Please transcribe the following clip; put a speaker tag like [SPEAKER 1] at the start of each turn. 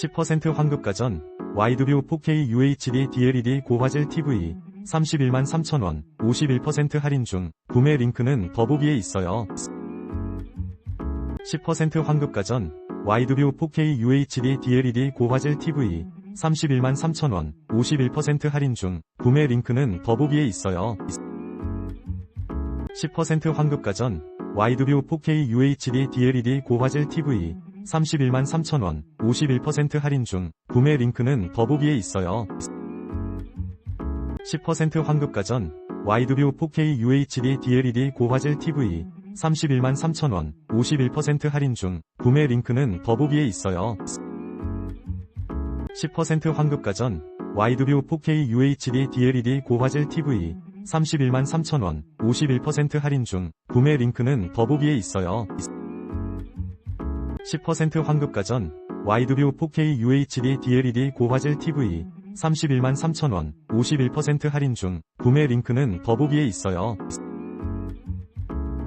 [SPEAKER 1] 10% 환급가전, 와이드뷰 4K UHD DLED 고화질 TV, 31만 3천원, 51% 할인 중, 구매 링크는 더보기에 있어요. 10% 환급가전, 와이드뷰 4K UHD DLED 고화질 TV, 31만 3천원, 51% 할인 중, 구매 링크는 더보기에 있어요. 10% 환급가전, 와이드뷰 4K UHD DLED 고화질 TV, 31만 3천원, 51% 할인 중, 구매 링크는 더보기에 있어요. 10% 환급가전, 와이드뷰 4K UHD DLED 고화질 TV, 31만 3천원, 51% 할인 중, 구매 링크는 더보기에 있어요. 10% 환급가전, 와이드뷰 4K UHD DLED 고화질 TV, 31만 3천원, 51% 할인 중, 구매 링크는 더보기에 있어요. 10% 환급가전, 와이드뷰 4K UHD DLED 고화질 TV, 31만 3천원, 51% 할인 중, 구매 링크는 더보기에 있어요.